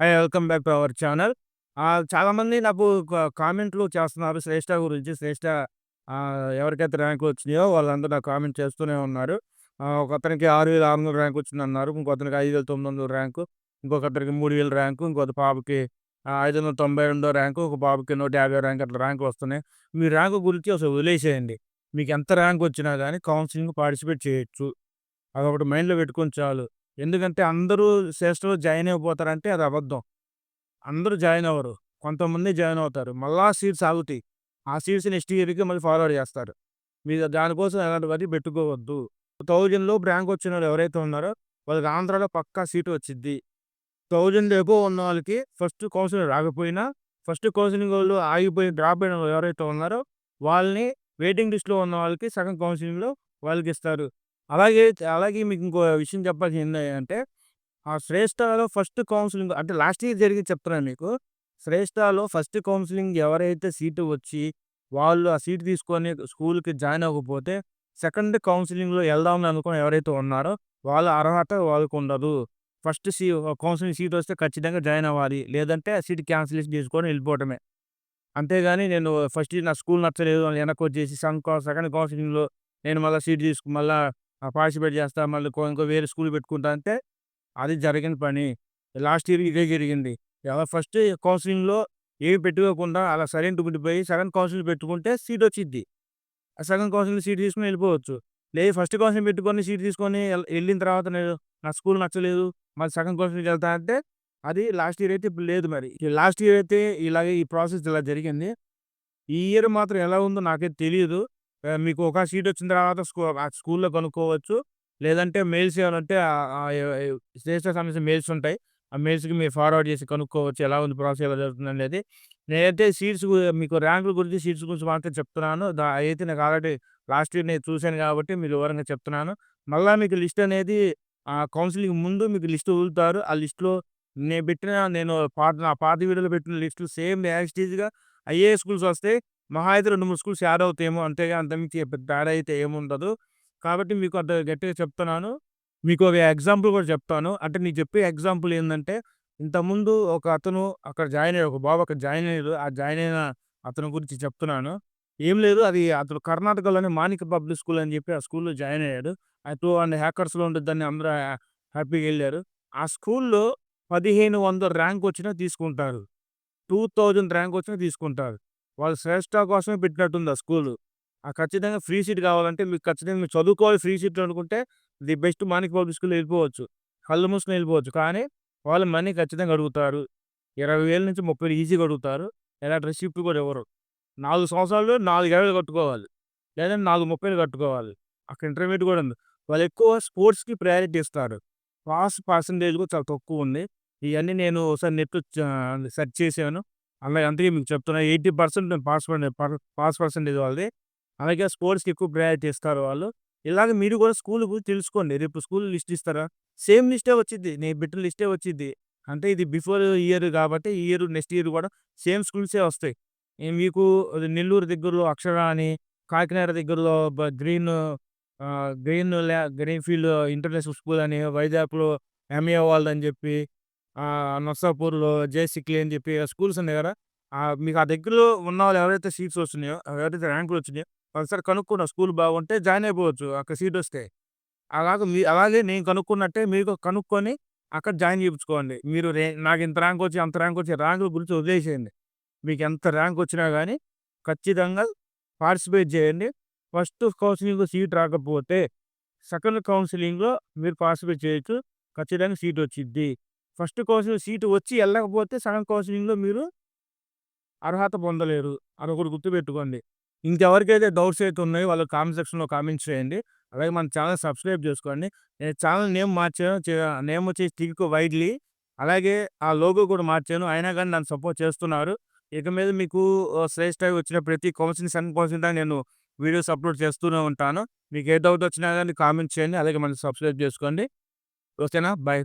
Hi welcome back to our channel. చాలామంది నాకు కామెంట్లు చేస్తున్నారు శ్రేష్ఠ గురించి. శ్రేష్ఠ ఎవరికైతే ర్యాంకులు వచ్చినాయో వాళ్ళందరూ నాకు కామెంట్ చేస్తూనే ఉన్నారు. ఒకతనికి ఆరు వేల ఆరు వందల ర్యాంక్ వచ్చిందన్నారు. ఇంకొకతనికి 5,900 ర్యాంకు, ఇంకొకతనికి 3,000 ర్యాంకు, ఇంకొక పాపకి ఆహ్, 592 ర్యాంకు, ఒక బాబుకి నూట యాభై ర్యాంక్ అట్లా ర్యాంకులు వస్తున్నాయి. మీ ర్యాంకు గురించి అసలు వదిలేసేయండి. మీకు ఎంత ర్యాంక్ వచ్చినా కానీ కౌన్సిలింగ్ పార్టిసిపేట్ చేయొచ్చు. అదొకటి మైండ్‌లో పెట్టుకొని చాలు. ఎందుకంటే అందరూ శ్రేష్ఠలో జాయిన్ అయిపోతారంటే అది అబద్ధం. అందరూ జాయిన్ అవ్వరు. కొంతమంది జాయిన్ అవుతారు. మళ్ళా సీట్స్ ఆగుతాయి. ఆ సీట్స్ నెక్స్ట్ ఇయర్‌కి మళ్ళీ ఫార్వర్డ్ చేస్తారు. మీరు దానికోసం ఎలాంటివన్నీ పెట్టుకోవద్దు. థౌజండ్లో ర్యాంక్ వచ్చిన వాళ్ళు ఎవరైతే ఉన్నారో వాళ్ళకి ఆంధ్రాలో పక్కా సీటు వచ్చిద్ది. 1000 అబోవ్ ఉన్న వాళ్ళకి ఫస్ట్ కౌన్సిలింగ్ రాకపోయినా, ఫస్ట్ కౌన్సిలింగ్ వాళ్ళు ఆగిపోయి డ్రాప్ అయిన వాళ్ళు ఎవరైతే ఉన్నారో వాళ్ళని వెయిటింగ్ లిస్ట్‌లో ఉన్న వాళ్ళకి సగం వాళ్ళకి ఇస్తారు అలాగే అలాగే మీకు ఇంకో విషయం చెప్పాల్సి ఏంటంటే ఆ శ్రేష్ఠలో ఫస్ట్ కౌన్సిలింగ్ అంటే లాస్ట్ ఇయర్ జరిగి చెప్తున్నాను మీకు. శ్రేష్ఠలో ఫస్ట్ కౌన్సిలింగ్ ఎవరైతే సీటు వచ్చి వాళ్ళు ఆ సీట్ తీసుకొని స్కూల్‌కి జాయిన్ అవ్వకపోతే సెకండ్ కౌన్సిలింగ్లో వెళ్దామని అనుకుని ఎవరైతే ఉన్నారో వాళ్ళ అర్హత వాళ్ళకుండదు. ఫస్ట్ సీ కౌన్సిలింగ్ సీట్ వస్తే ఖచ్చితంగా జాయిన్ అవ్వాలి. లేదంటే ఆ సీట్ క్యాన్సిలేషన్ చేసుకొని వెళ్ళిపోవటమే. అంతేగాని నేను ఫస్ట్ నా స్కూల్ నచ్చలేదు అని వెనక్కొచ్చేసి సమ్ సెకండ్ కౌన్సిలింగ్లో నేను మళ్ళీ సీట్ తీసుకు మళ్ళీ పార్టిసిపేట్ చేస్తా. మళ్ళీ ఇంకో ఇంకో వేరే స్కూల్ పెట్టుకుంటా అంటే అది జరిగిన పని. లాస్ట్ ఇయర్ ఇదే జరిగింది. ఎవరు ఫస్ట్ కౌన్సిలింగ్లో ఏమి పెట్టుకోకుండా అలా సరైన ఉండిపోయి సెకండ్ కౌన్సిలింగ్ పెట్టుకుంటే సీట్ వచ్చింది ఆ సెకండ్ కౌన్సిలింగ్ సీట్ తీసుకొని వెళ్ళిపోవచ్చు. లేదు ఫస్ట్ కౌన్సిలింగ్ పెట్టుకొని సీట్ తీసుకొని వెళ్ళిన తర్వాత నేను నా స్కూల్ నచ్చలేదు. మరి సెకండ్ కౌన్సెలింగ్‌కి వెళ్తా అంటే అది లాస్ట్ ఇయర్ అయితే ఇప్పుడు లేదు మరి. లాస్ట్ ఇయర్ అయితే ఇలాగే ఈ ప్రాసెస్ ఇలా జరిగింది. ఈ ఇయర్ మాత్రం ఎలా ఉందో నాకైతే తెలియదు మీకు ఒక సీట్ వచ్చిన తర్వాత స్కూ ఆ స్కూల్‌లో కనుక్కోవచ్చు. లేదంటే మెయిల్స్ ఏమంటే శ్రేష్ట సంబంధించిన మెయిల్స్ ఉంటాయి. ఆ మెయిల్స్‌కి మీరు ఫార్వర్డ్ చేసి కనుక్కోవచ్చు. ఎలా ఉంది ప్రాసెస్ ఎలా జరుగుతుందనేది. నేనైతే సీట్స్ మీకు ర్యాంకుల గురించి సీట్స్ గురించి మాత్రం చెప్తున్నాను. దా అయితే నాకు ఆల్రెడీ లాస్ట్ ఇయర్ నేను చూశాను కాబట్టి మీరు వివరంగా చెప్తున్నాను. మళ్ళీ మీకు లిస్ట్ అనేది కౌన్సిలింగ్ ముందు మీకు లిస్ట్ వదులుతారు. ఆ లిస్ట్‌లో నేను పెట్టిన నేను పాత నా పాత వీడియోలో పెట్టిన list same as it schools వస్తాయి. మహా అయితే 2, 3 స్కూల్స్ యాడ్ అవుతాయేమో అంతేగా అంతమించి పెద్ద తేడా అయితే ఏముండదు. కాబట్టి మీకు అంత గట్టిగా చెప్తున్నాను. మీకు ఒక ఎగ్జాంపుల్ కూడా చెప్తాను. అంటే నేను చెప్పే ఎగ్జాంపుల్ ఏంటంటే ఇంతకుముందు ఒక అతను అక్కడ జాయిన్ అయ్యాడు. ఒక బాబు అక్కడ జాయిన్ అయ్యాడు. ఆ జాయిన్ అయిన అతని గురించి చెప్తున్నాను. ఏం లేదు అది అతను కర్ణాటకలోనే మాణిక్య పబ్లిక్ స్కూల్ అని చెప్పి ఆ స్కూల్‌లో జాయిన్ అయ్యాడు. ఆ టూ అండ్ హ్యాకర్స్‌లో ఉంటుందని అందరూ హ్యాపీగా వెళ్ళారు ఆ స్కూల్‌లో 1500 ర్యాంక్ వచ్చినా తీసుకుంటారు. 2000 ర్యాంక్ వచ్చినా తీసుకుంటారు. వాళ్ళు శ్రేష్ఠ కోసమే పెట్టినట్టుంది ఆ స్కూలు. ఆ ఖచ్చితంగా ఫ్రీ సీట్ కావాలంటే మీకు ఖచ్చితంగా మీరు చదువుకోవాలి ఫ్రీ సీట్ అనుకుంటే ది బెస్ట్ మాణిక్య పబ్లిక్ స్కూల్‌లో వెళ్ళిపోవచ్చు. కళ్ళు మూసుకుని వెళ్ళిపోవచ్చు. కానీ వాళ్ళు మనీ ఖచ్చితంగా అడుగుతారు. ఇరవై వేల నుంచి 30,000 ఈజీగా అడుగుతారు. డ్రెస్ షిఫ్ట్ కూడా ఇవ్వరు. నాలుగు సంవత్సరాలు 4,000 కట్టుకోవాలి. లేదంటే 4,30,000 కట్టుకోవాలి. అక్కడ ఇంటర్మీడియట్ కూడా ఉంది. వాళ్ళు ఎక్కువ స్పోర్ట్స్‌కి ప్రయారిటీ ఇస్తారు. పాస్ పర్సెంటేజ్ కూడా చాలా తక్కువ ఉంది. ఇవన్నీ నేను ఒకసారి నెట్‌లో సెర్చ్ చేశాను. అలాగే అందుకే మీకు చెప్తున్నా 80% పాస్ పర్ పాస్ పర్సెంటేజ్ వాళ్ళది. అలాగే స్పోర్ట్స్‌కి ఎక్కువ ప్రయారిటీ ఇస్తారు వాళ్ళు. ఇలాగ మీరు కూడా స్కూల్ గురించి తెలుసుకోండి. రేపు స్కూల్ లిస్ట్ ఇస్తారా? సేమ్ లిస్టే వచ్చింది నేను పెట్టిన లిస్టే వచ్చిద్ది. అంటే ఇది బిఫోర్ ఇయర్ కాబట్టి ఈ ఇయర్ నెక్స్ట్ ఇయర్ కూడా సేమ్ స్కూల్సే వస్తాయి. మీకు నెల్లూరు దగ్గరలో అక్షర అని, కాకినాడ దగ్గరలో గ్రీన్ గ్రీన్ ల్యా గ్రీన్ ఫీల్డ్ ఇంటర్నేషనల్ స్కూల్ అని, వైజాగ్‌లో ఎంఏ వాళ్ళు అని చెప్పి, నర్సాపూర్‌లో జేసీక్లీ అని చెప్పి స్కూల్స్ ఉన్నాయి కదా! మీకు ఆ దగ్గరలో ఉన్నవాళ్ళు ఎవరైతే సీట్స్ వస్తున్నాయో, ఎవరైతే ర్యాంకులు వచ్చినాయో ఒకసారి కనుక్కున్న స్కూల్ బాగుంటే జాయిన్ అయిపోవచ్చు. అక్కడ సీట్ వస్తే. అలాగే మీ అలాగే నేను కనుక్కున్నట్టే మీరు కనుక్కొని అక్కడ జాయిన్ చేయించుకోండి మీరు రే నాకు ఇంత ర్యాంక్ వచ్చి, అంత ర్యాంక్ వచ్చి ర్యాంకుల గురించి వదిలేసేయండి. మీకు ఎంత ర్యాంక్ వచ్చినా కానీ ఖచ్చితంగా పార్టిసిపేట్ చేయండి. ఫస్ట్ కౌన్సిలింగ్లో సీట్ రాకపోతే సెకండ్ కౌన్సిలింగ్లో మీరు పార్టిసిపేట్ చేయొచ్చు. ఖచ్చితంగా సీట్ వచ్చిద్ది. ఫస్ట్ కౌన్సిలింగ్ సీట్ వచ్చి వెళ్ళకపోతే సెకండ్ కౌన్సిలింగ్లో మీరు అర్హత పొందలేరు. అదొకటి గుర్తుపెట్టుకోండి. ఇంకెవరికైతే డౌట్స్ అయితే ఉన్నాయో వాళ్ళు కామెంట్ సెక్షన్‌లో కామెంట్స్ చేయండి. అలాగే మన ఛానల్ సబ్స్క్రైబ్ చేసుకోండి. నేను ఛానల్ నేమ్ మార్చాను. నేమ్ వచ్చేసి థింక్ వైడ్లీ. అలాగే ఆ లోగో కూడా మార్చాను. అయినా కానీ నన్ను సపోర్ట్ చేస్తున్నారు. ఇక మీద మీకు శ్రేష్ఠ వచ్చిన ప్రతి కౌన్సెలింగ్ సెకండ్ కౌన్సెలింగ్ నేను వీడియోస్ అప్లోడ్ చేస్తూనే ఉంటాను. మీకు ఏ డౌట్ వచ్చినా కానీ కామెంట్ చేయండి. అలాగే మనం సబ్స్క్రైబ్ చేసుకోండి. ఓకేనా? బాయ్